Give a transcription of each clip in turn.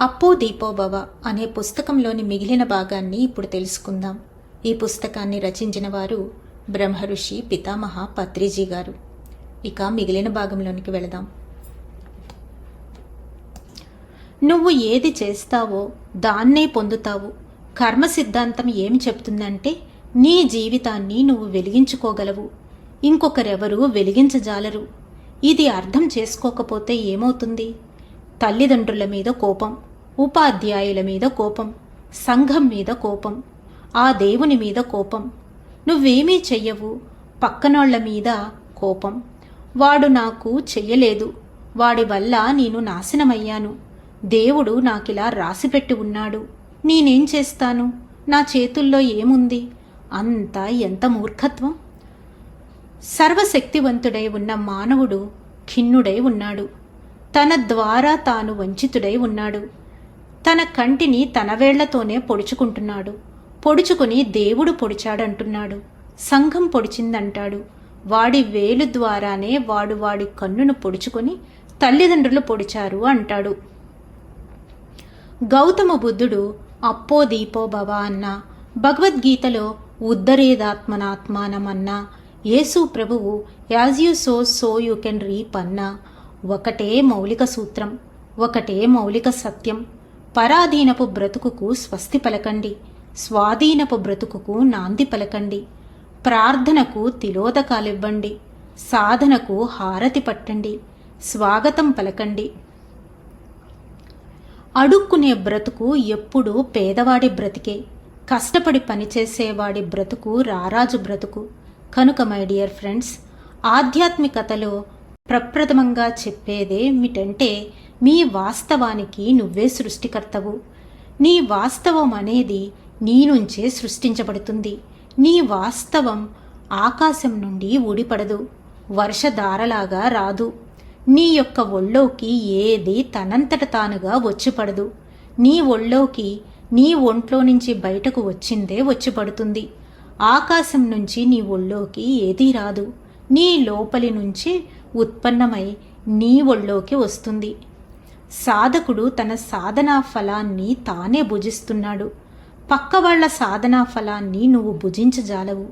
అప్పో దీపోభవ అనే పుస్తకంలోని మిగిలిన భాగాన్ని ఇప్పుడు తెలుసుకుందాం. ఈ పుస్తకాన్ని రచించిన వారు బ్రహ్మఋషి పితామహ పత్రిజీ గారు. ఇక మిగిలిన భాగంలోనికి వెళదాం. నువ్వు ఏది చేస్తావో దాన్నే పొందుతావు. కర్మ సిద్ధాంతం ఏం చెప్తుందంటే నీ జీవితాన్ని నువ్వు వెలిగించుకోగలవు. ఇంకొకరెవరూ వెలిగించజాలరు. ఇది అర్థం చేసుకోకపోతే ఏమవుతుంది? తల్లిదండ్రుల మీద కోపం ఉపాధ్యాయుల మీద కోపం సంఘం మీద కోపం ఆ దేవుని మీద కోపం. నువ్వేమీ చెయ్యవు పక్కనోళ్ళ మీద కోపం. వాడు నాకు చెయ్యలేదు వాడి వల్ల నేను నాశనమయ్యాను. దేవుడు నాకిలా రాసిపెట్టి ఉన్నాడు. నేనేం చేస్తాను? నా చేతుల్లో ఏముంది? అంతా ఎంత మూర్ఖత్వం? సర్వశక్తివంతుడై ఉన్న మానవుడు ఖిన్నుడై ఉన్నాడు. తన ద్వారా తాను వంచితుడై ఉన్నాడు. తన కంటిని తన వేళ్ళతోనే పొడుచుకుంటున్నాడు. పొడుచుకుని దేవుడు పొడిచాడంటున్నాడు. సంఘం పొడిచిందంటాడు. వాడి వేలు ద్వారానే వాడు వాడి కన్నును పొడుచుకొని తల్లిదండ్రులు పొడిచారు అంటాడు. గౌతమ బుద్ధుడు అప్పో దీపో భవ అన్న భగవద్గీతలో ఉద్ధరేదాత్మనాత్మానమన్నా యేసు ప్రభువు as you sow so you can reap అన్నా ఒకటే మౌలిక సూత్రం ఒకటే మౌలిక సత్యం పరాధీనపు బ్రతుకుకు స్వస్తి పలకండి. స్వాధీనపు బ్రతుకుకు నాంది పలకండి. ప్రార్థనకు తిలోదకాలివ్వండి. సాధనకు హారతి పట్టండి. స్వాగతం పలకండి. అడుక్కునే బ్రతుకు ఎప్పుడూ పేదవాడి బ్రతికే. కష్టపడి పనిచేసేవాడి బ్రతుకు రారాజు బ్రతుకు. కనుక మై డియర్ ఫ్రెండ్స్ ఆధ్యాత్మికతలో ప్రప్రథమంగా చెప్పేదేమిటంటే మీ వాస్తవానికి నువ్వే సృష్టికర్తవు. నీ వాస్తవం అనేది నీ నుంచే సృష్టించబడుతుంది. నీ వాస్తవం ఆకాశం నుండి ఊడిపడదు వర్షధారలాగా రాదు. నీ యొక్క ఒళ్ళోకి ఏది తనంతట తానుగా వచ్చిపడదు. నీ ఒళ్ళోకి నీ ఒంట్లో నుంచి బయటకు వచ్చిందే వచ్చిపడుతుంది. ఆకాశం నుంచి నీ ఒళ్ళోకి ఏదీ రాదు. నీ లోపలి నుంచి ఉత్పన్నమై నీ ఒళ్ళోకి వస్తుంది. సాధకుడు తన సాధనా ఫలాన్ని తానే భుజిస్తున్నాడు. పక్కవాళ్ళ సాధనా ఫలాన్ని నువ్వు భుజించజాలవు.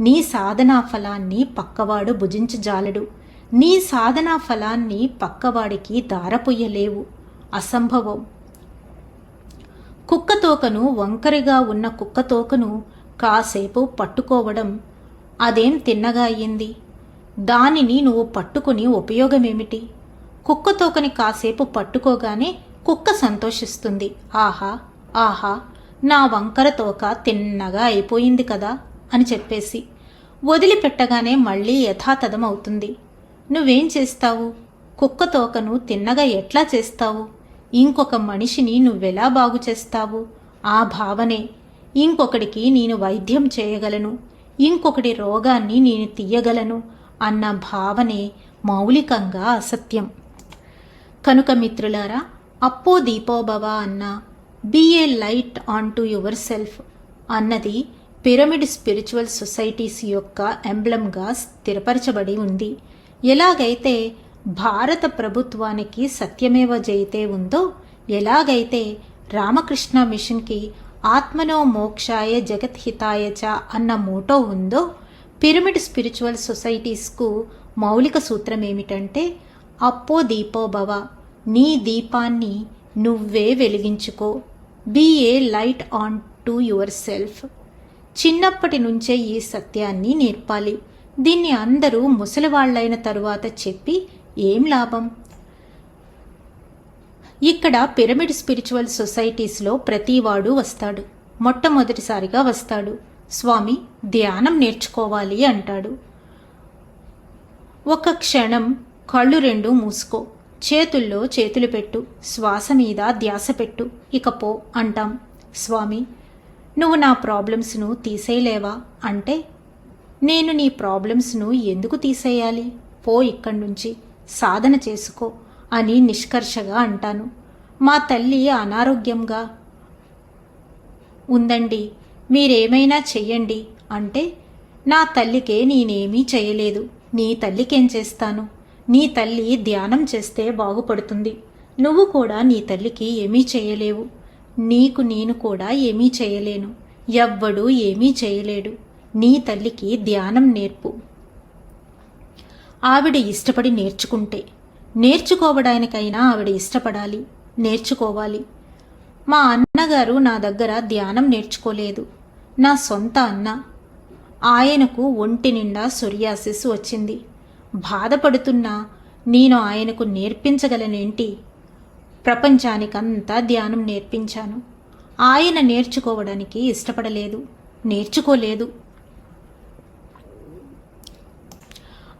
నీ సాధనా ఫలాన్ని పక్కవాడు భుజించజాలడు. నీ సాధనా ఫలాన్ని పక్కవాడికి దారపొయ్యలేవు. అసంభవం. కుక్కతోకను వంకరిగా ఉన్న కుక్కతోకను కాసేపు పట్టుకోవడం అదేం తిన్నగా అయ్యింది? దానిని నువ్వు పట్టుకుని ఉపయోగమేమిటి? కుక్కతోకని కాసేపు పట్టుకోగానే కుక్క సంతోషిస్తుంది. ఆహా ఆహా నా వంకర తోక తిన్నగా అయిపోయింది కదా అని చెప్పేసి వదిలిపెట్టగానే మళ్ళీ యథాతథం అవుతుంది నువ్వేం చేస్తావు? కుక్క తోకను తిన్నగా ఎట్లా చేస్తావు? ఇంకొక మనిషిని నువ్వెలా బాగు చేస్తావు? ఆ భావనే. ఇంకొకడికి నేను వైద్యం చేయగలను. ఇంకొకటి రోగాన్ని నేను తీయగలను. అన్న భావనే మౌలికంగా అసత్యం. కనుక మిత్రులారా అప్పో దీపోభవ అన్న be a light unto yourself అన్నది పిరమిడ్ స్పిరిచువల్ సొసైటీస్ యొక్క ఎంబ్లంగా స్థిరపరచబడి ఉంది. ఎలాగైతే భారత ప్రభుత్వానికి సత్యమేవ జయితే ఉందో ఎలాగైతే రామకృష్ణ మిషన్కి ఆత్మనో మోక్షాయ జగత్హితాయ చ అన్న మోటో ఉందో పిరమిడ్ స్పిరిచువల్ సొసైటీస్కు మౌలిక సూత్రం ఏమిటంటే అప్పో దీపో భవ నీ దీపాన్ని నువ్వే వెలిగించుకో. Be a light unto yourself. చిన్నప్పటి నుంచే ఈ సత్యాన్ని నేర్పాలి. దీన్ని అందరూ ముసలివాళ్ళైన తరువాత చెప్పి ఏం లాభం? ఇక్కడ పిరమిడ్ స్పిరిచువల్ సొసైటీస్లో ప్రతివాడు వస్తాడు. మొట్టమొదటిసారిగా వస్తాడు. స్వామి ధ్యానం నేర్చుకోవాలి అంటాడు. ఒక క్షణం కళ్ళు రెండు మూసుకో చేతుల్లో చేతులు పెట్టు శ్వాస మీద ధ్యాస పెట్టు ఇక పో అంటాం. స్వామి నువ్వు నా ప్రాబ్లమ్స్ను తీసేయలేవా? అంటే నేను నీ ప్రాబ్లమ్స్ను ఎందుకు తీసేయాలి? పో ఇక్కడి నుంచి సాధన చేసుకో అని నిష్కర్షగా అంటాను. మా తల్లి అనారోగ్యంగా. ఉందండి మీరేమైనా చెయ్యండి అంటే నా తల్లికే నేనేమీ చేయలేదు నీ తల్లికేం చేస్తాను? నీ తల్లి ధ్యానం చేస్తే బాగుపడుతుంది. నువ్వు కూడా నీ తల్లికి ఏమీ చేయలేవు నీకు నేను కూడా ఏమీ చేయలేను ఎవ్వడూ ఏమీ చేయలేడు నీ తల్లికి ధ్యానం నేర్పు. ఆవిడ ఇష్టపడి నేర్చుకుంటే. నేర్చుకోవడానికైనా ఆవిడ ఇష్టపడాలి. నేర్చుకోవాలి. మా అన్నగారు నా దగ్గర ధ్యానం నేర్చుకోలేదు. నా సొంత అన్న. ఆయనకు ఒంటి నిండా సొరియాసిస్ వచ్చింది. బాధపడుతున్నా నేను ఆయనకు నేర్పించగలనేంటి? ప్రపంచానికంతా ధ్యానం నేర్పించాను. ఆయన నేర్చుకోవడానికి ఇష్టపడలేదు నేర్చుకోలేదు.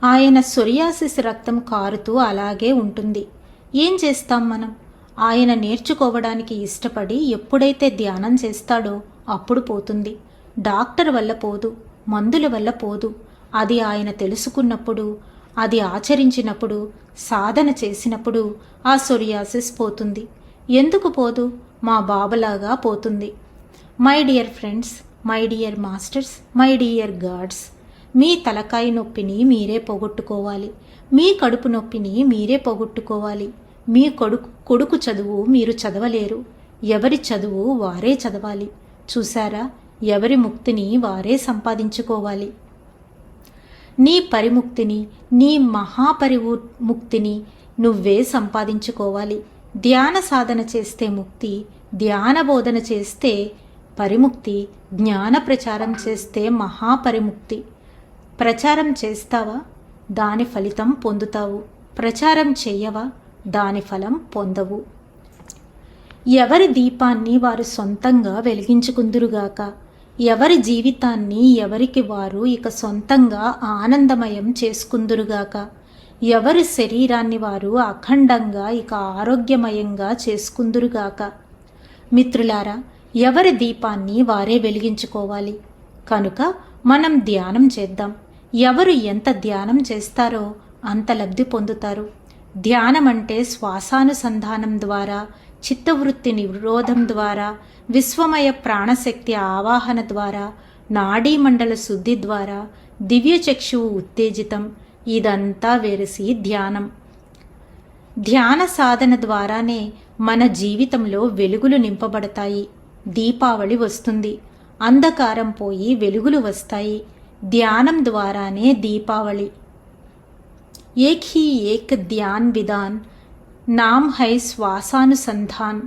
ఆయన సొరియాసిస్ రక్తం కారుతూ అలాగే ఉంటుంది. ఏం చేస్తాం మనం? ఆయన నేర్చుకోవడానికి ఇష్టపడి ఎప్పుడైతే ధ్యానం చేస్తాడో అప్పుడు పోతుంది. డాక్టర్ వల్ల పోదు మందుల వల్ల పోదు. అది ఆయన తెలుసుకున్నప్పుడు అది ఆచరించినప్పుడు సాధన చేసినప్పుడు ఆ సొరియాసిస్ పోతుంది. ఎందుకు పోదు? మా బాబలాగా పోతుంది. My dear friends my dear masters my dear gods మీ తలకాయ నొప్పిని మీరే పోగొట్టుకోవాలి. మీ కడుపు నొప్పిని మీరే పోగొట్టుకోవాలి. మీ కొడుకు కొడుకు చదువు మీరు చదవలేరు. ఎవరి చదువు వారే చదవాలి. చూశారా? ఎవరి ముక్తిని వారే సంపాదించుకోవాలి. నీ పరిముక్తిని నీ మహాపరివు ముక్తిని నువ్వే సంపాదించుకోవాలి. ధ్యాన సాధన చేస్తే ముక్తి ధ్యాన బోధన చేస్తే పరిముక్తి జ్ఞాన ప్రచారం చేస్తే మహాపరిముక్తి. ప్రచారం చేస్తావా? దాని ఫలితం పొందుతావు. ప్రచారం చేయవా? దాని ఫలం పొందవు. ఎవరి దీపాన్ని వారు సొంతంగా వెలిగించుకుందురుగాక? ఎవరి జీవితాన్ని ఎవరికి వారు ఇక సొంతంగా ఆనందమయం చేసుకుందురుగాక? ఎవరి శరీరాన్ని వారు అఖండంగా ఇక ఆరోగ్యమయంగా చేసుకుందురుగాక? మిత్రులారా ఎవరి దీపాన్ని వారే వెలిగించుకోవాలి? కనుక మనం ధ్యానం చేద్దాం. ఎవరు ఎంత ధ్యానం చేస్తారో అంత లబ్ధి పొందుతారు. ధ్యానం అంటే శ్వాసానుసంధానం ద్వారా చిత్తవృత్తి నిరోధం ద్వారా విశ్వమయ ప్రాణశక్తి ఆవాహన ద్వారా నాడీమండల శుద్ధి ద్వారా దివ్యచక్షువు ఉత్తేజితం. ఇదంతా వెరసి ధ్యానం. ధ్యాన సాధన ద్వారానే మన జీవితంలో వెలుగులు నింపబడతాయి. దీపావళి వస్తుంది. అంధకారం పోయి వెలుగులు వస్తాయి. ధ్యానం ద్వారానే దీపావళి. ఏక్ హీ ఏక్ ధ్యాన్ విధాన్ నామ్ హై శ్వాసానుసంధాన్.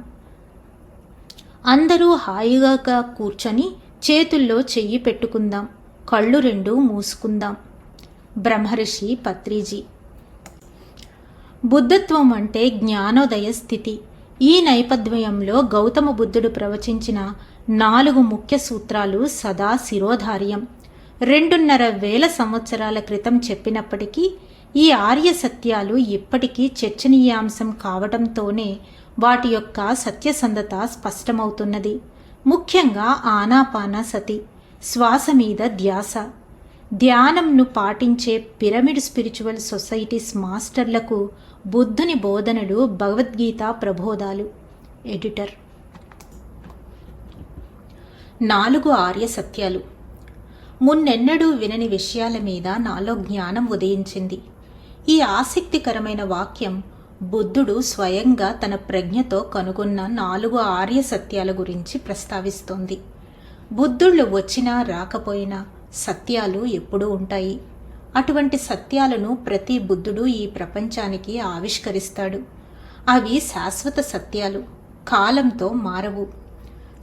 అందరూ హాయిగా కూర్చొని చేతుల్లో చెయ్యి పెట్టుకుందాం కళ్ళు రెండు మూసుకుందాం. బ్రహ్మర్షి పత్రిజీ. బుద్ధత్వం అంటే జ్ఞానోదయ స్థితి. ఈ నేపథ్యంలో గౌతమ బుద్ధుడు ప్రవచించిన నాలుగు ముఖ్య సూత్రాలు సదా శిరోధార్యం. రెండున్నర వేల సంవత్సరాల క్రితం చెప్పినప్పటికీ ఈ ఆర్య సత్యాలు ఇప్పటికీ చర్చనీయాంశం కావడంతోనే వాటి యొక్క సత్యసంధత స్పష్టమవుతున్నది. ముఖ్యంగా ఆనాపాన సతి శ్వాస మీద ధ్యాస. ధ్యానంను పాటించే పిరమిడ్ స్పిరిచువల్ సొసైటీస్ మాస్టర్లకు బుద్ధుని బోధనలు భగవద్గీత ప్రబోధాలు. ఎడిటర్. నాలుగు ఆర్య సత్యాలు. మున్నెన్నడూ వినని విషయాల మీద నాలో జ్ఞానం ఉదయించింది. ఈ ఆసక్తికరమైన వాక్యం బుద్ధుడు స్వయంగా తన ప్రజ్ఞతో కనుగొన్న నాలుగు ఆర్య సత్యాల గురించి ప్రస్తావిస్తోంది. బుద్ధుళ్ళు వచ్చినా రాకపోయినా సత్యాలు ఎప్పుడూ ఉంటాయి. అటువంటి సత్యాలను ప్రతి బుద్ధుడు ఈ ప్రపంచానికి ఆవిష్కరిస్తాడు. అవి శాశ్వత సత్యాలు కాలంతో మారవు.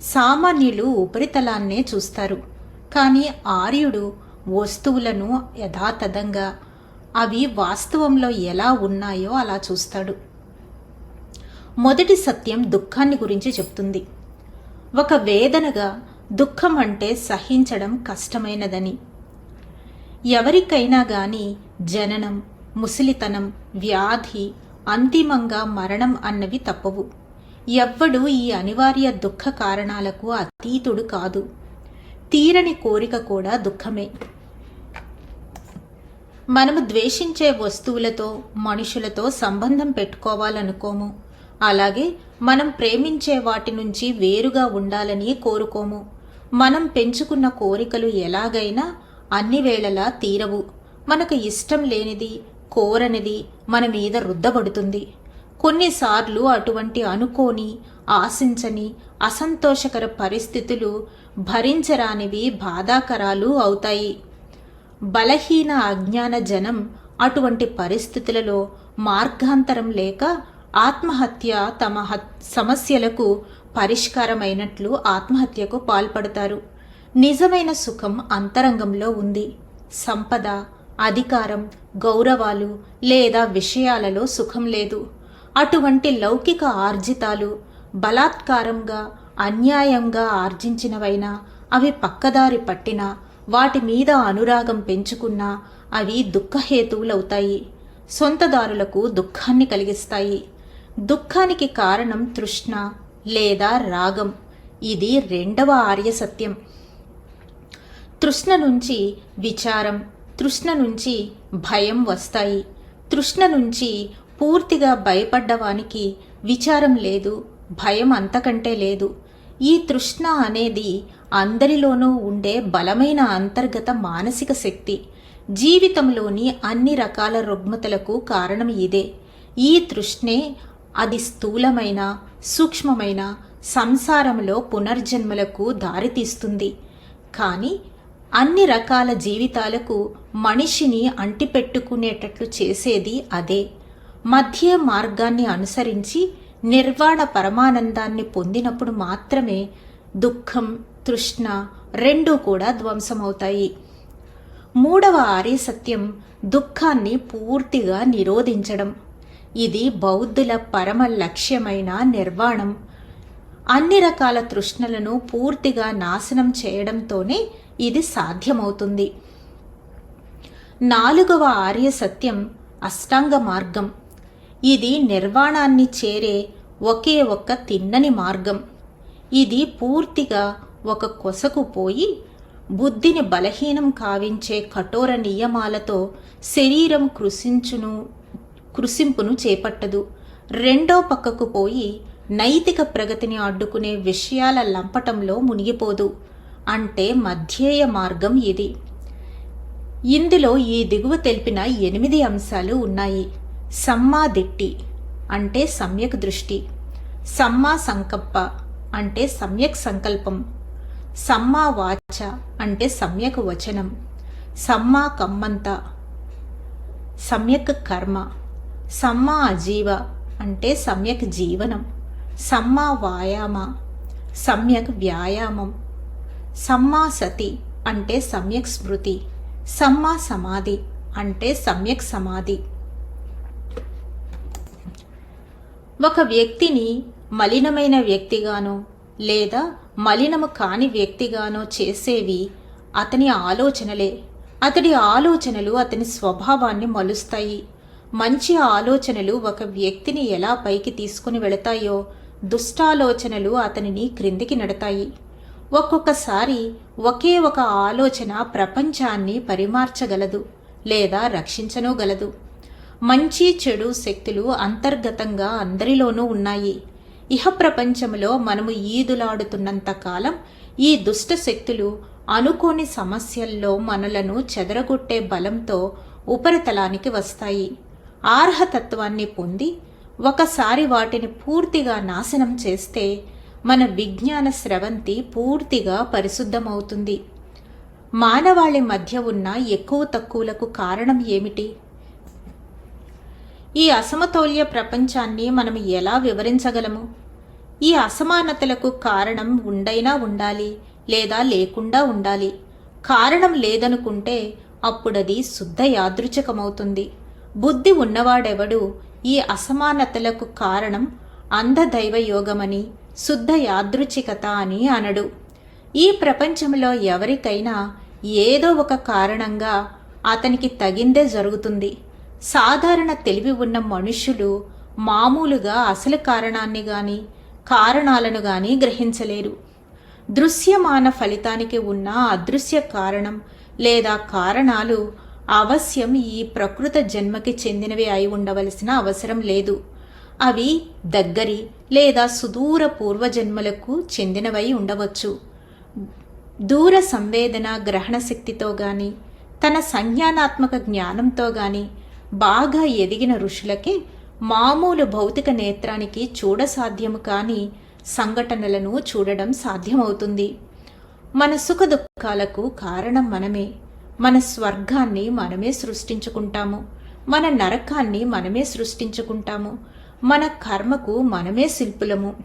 సామాన్యులు ఉపరితలాన్నే చూస్తారు. కానీ ఆర్యుడు వస్తువులను యథాతథంగా అవి వాస్తవంలో ఎలా ఉన్నాయో అలా చూస్తాడు. మొదటి సత్యం దుఃఖాన్ని గురించి చెప్తుంది. ఒక వేదనగా దుఃఖం అంటే సహించడం కష్టమైనదని. ఎవరికైనా గాని జననం ముసలితనం వ్యాధి అంతిమంగా మరణం అన్నవి తప్పవు. ఎవ్వడు ఈ అనివార్య దుఃఖ కారణాలకు అతీతుడు కాదు. తీరని కోరిక కూడా దుఃఖమే. మనము ద్వేషించే వస్తువులతో మనుషులతో సంబంధం పెట్టుకోవాలనుకోము. అలాగే మనం ప్రేమించే వాటి నుంచి వేరుగా ఉండాలని కోరుకోము. మనం పెంచుకున్న కోరికలు ఎలాగైనా అన్ని వేళలా తీరవు. మనకు ఇష్టం లేనిది కోరనిది మన మీద రుద్దబడుతుంది. కొన్నిసార్లు అటువంటి అనుకోని ఆశించని అసంతోషకర పరిస్థితులు భరించరానివి బాధాకరాలు అవుతాయి. బలహీన అజ్ఞాన జనం అటువంటి పరిస్థితులలో మార్గాంతరం లేక ఆత్మహత్య తమ సమస్యలకు పరిష్కారమైనట్లు ఆత్మహత్యకు పాల్పడతారు. నిజమైన సుఖం అంతరంగంలో ఉంది. సంపద అధికారం గౌరవాలు లేదా విషయాలలో సుఖం లేదు. అటువంటి లౌకిక ఆర్జితాలు బలాత్కారంగా అన్యాయంగా ఆర్జించినవైనా అవి పక్కదారి పట్టినా వాటి మీద అనురాగం పెంచుకున్నా అవి దుఃఖహేతువులవుతాయి. సొంతదారులకు దుఃఖాన్ని కలిగిస్తాయి. దుఃఖానికి కారణం తృష్ణ లేదా రాగం. ఇది రెండవ ఆర్య సత్యం. తృష్ణ నుంచి విచారం తృష్ణ నుంచి భయం వస్తాయి. తృష్ణ నుంచి పూర్తిగా భయపడ్డవానికి విచారం లేదు భయం అంతకంటే లేదు. ఈ తృష్ణ అనేది అందరిలోనూ ఉండే బలమైన అంతర్గత మానసిక శక్తి. జీవితంలోని అన్ని రకాల రుగ్మతలకు కారణం ఇదే. ఈ తృష్ణే అది స్థూలమైన సూక్ష్మమైన సంసారంలో పునర్జన్మలకు దారితీస్తుంది. కానీ అన్ని రకాల జీవితాలకు మనిషిని అంటిపెట్టుకునేటట్లు చేసేది అదే. మధ్య మార్గాన్ని అనుసరించి నిర్వాణ పరమానందాన్ని పొందినప్పుడు మాత్రమే దుఃఖం తృష్ణ రెండూ కూడా ధ్వంసమవుతాయి. మూడవ ఆర్య సత్యం దుఃఖాన్ని పూర్తిగా నిరోధించడం. ఇది బౌద్ధుల పరమ లక్ష్యమైన నిర్వాణం. అన్ని రకాల తృష్ణలను పూర్తిగా నాశనం చేయడంతోనే ఇది సాధ్యమవుతుంది. నాలుగవ ఆర్య సత్యం అష్టాంగ మార్గం. ఇది నిర్వాణాన్ని చేరే ఒకే ఒక్క తిన్నని మార్గం. ఇది పూర్తిగా ఒక కొసకు పోయి బుద్ధిని బలహీనం కావించే కఠోర నియమాలతో శరీరం కృషించును కృషింపును చేపట్టదు. రెండో పక్కకు పోయి నైతిక ప్రగతిని అడ్డుకునే విషయాల లంపటంలో మునిగిపోదు. అంటే మధ్యేయ మార్గం ఇది. ఇందులో ఈ దిగువ తెలిపిన ఎనిమిది అంశాలు ఉన్నాయి. సమ్మాదిట్టి అంటే సమ్యక్ దృష్టి. సమ్మా సంకల్ప అంటే సమ్యక్ సంకల్పం. సమ్మా వాచ అంటే సమ్యక్ వచనం. సమ్మా కమ్మంత సమ్యక్ కర్మ. సమ్మా అజీవ అంటే సమ్యక్ జీవనం. సమ్మా వాయామ సమ్యక్ వ్యాయామం. సమ్మా సతి అంటే సమ్యక్ స్మృతి. సమ్మా సమాధి అంటే సమ్యక్ సమాధి. ఒక వ్యక్తిని మలినమైన వ్యక్తిగానో లేదా మలినము కాని వ్యక్తిగానో చేసేవి అతని ఆలోచనలే. అతడి ఆలోచనలు అతని స్వభావాన్ని మలుస్తాయి. మంచి ఆలోచనలు ఒక వ్యక్తిని ఎలా పైకి తీసుకుని వెళతాయో దుష్టాలోచనలు అతనిని క్రిందికి నడతాయి. ఒక్కొక్కసారి ఒకే ఒక ఆలోచన ప్రపంచాన్ని పరిమార్చగలదు లేదా రక్షించనూగలదు మంచి చెడు శక్తులు అంతర్గతంగా అందరిలోనూ ఉన్నాయి. ఇహ ప్రపంచంలో మనము ఈదులాడుతున్నంత కాలం ఈ దుష్ట శక్తులు అనుకోని సమస్యల్లో మనలను చెదరగొట్టే బలంతో ఉపరితలానికి వస్తాయి. ఆర్హతత్వాన్ని పొంది ఒకసారి వాటిని పూర్తిగా నాశనం చేస్తే మన విజ్ఞాన స్రవంతి పూర్తిగా పరిశుద్ధమవుతుంది. మానవాళి మధ్య ఉన్న ఎక్కువ తక్కువలకు కారణం ఏమిటి? ఈ అసమతౌల్య ప్రపంచాన్ని మనం ఎలా వివరించగలము? ఈ అసమానతలకు కారణం ఉండైనా ఉండాలి లేదా లేకుండా ఉండాలి. కారణం లేదనుకుంటే అప్పుడది శుద్ధ యాదృచకమవుతుంది బుద్ధి ఉన్నవాడెవడు ఈ అసమానతలకు కారణం అంధదైవ యోగమని శుద్ధ యాదృచ్ఛికత అని అనడు. ఈ ప్రపంచంలో ఎవరికైనా ఏదో ఒక కారణంగా అతనికి తగిందే జరుగుతుంది. సాధారణ తెలివి ఉన్న మనుషులు మామూలుగా అసలు కారణాన్ని గాని కారణాలను గాని గ్రహించలేరు. దృశ్యమాన ఫలితానికి ఉన్న అదృశ్య కారణం లేదా కారణాలు అవశ్యం ఈ ప్రకృత జన్మకి చెందినవి అయి ఉండవలసిన అవసరం లేదు. అవి దగ్గరి లేదా సుదూర పూర్వజన్మలకు చెందినవై ఉండవచ్చు. దూర సంవేదన గ్రహణ శక్తితో గాని తన సంజ్ఞానాత్మక జ్ఞానంతో గాని బాగా ఎదిగిన ఋషులకి మామూలు భౌతిక నేత్రానికి చూడసాధ్యము కాని సంఘటనలను చూడడం సాధ్యమవుతుంది. మన సుఖ దుఃఖాలకు కారణం మనమే. మన స్వర్గాన్ని మనమే సృష్టించుకుంటాము. మన నరకాన్ని మనమే సృష్టించుకుంటాము. మన కర్మకు మనమే శిల్పులము.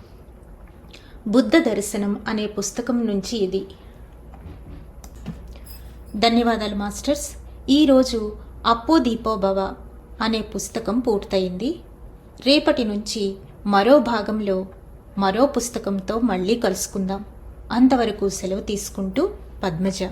బుద్ధ దర్శనం అనే పుస్తకం నుంచి ఇది. ధన్యవాదాలు మాస్టర్స్. ఈరోజు అప్పో దీపోభవ అనే పుస్తకం పూర్తయింది. రేపటి నుంచి మరో భాగంలో మరో పుస్తకంతో మళ్ళీ కలుసుకుందాం. అంతవరకు సెలవు తీసుకుంటూ పద్మజ.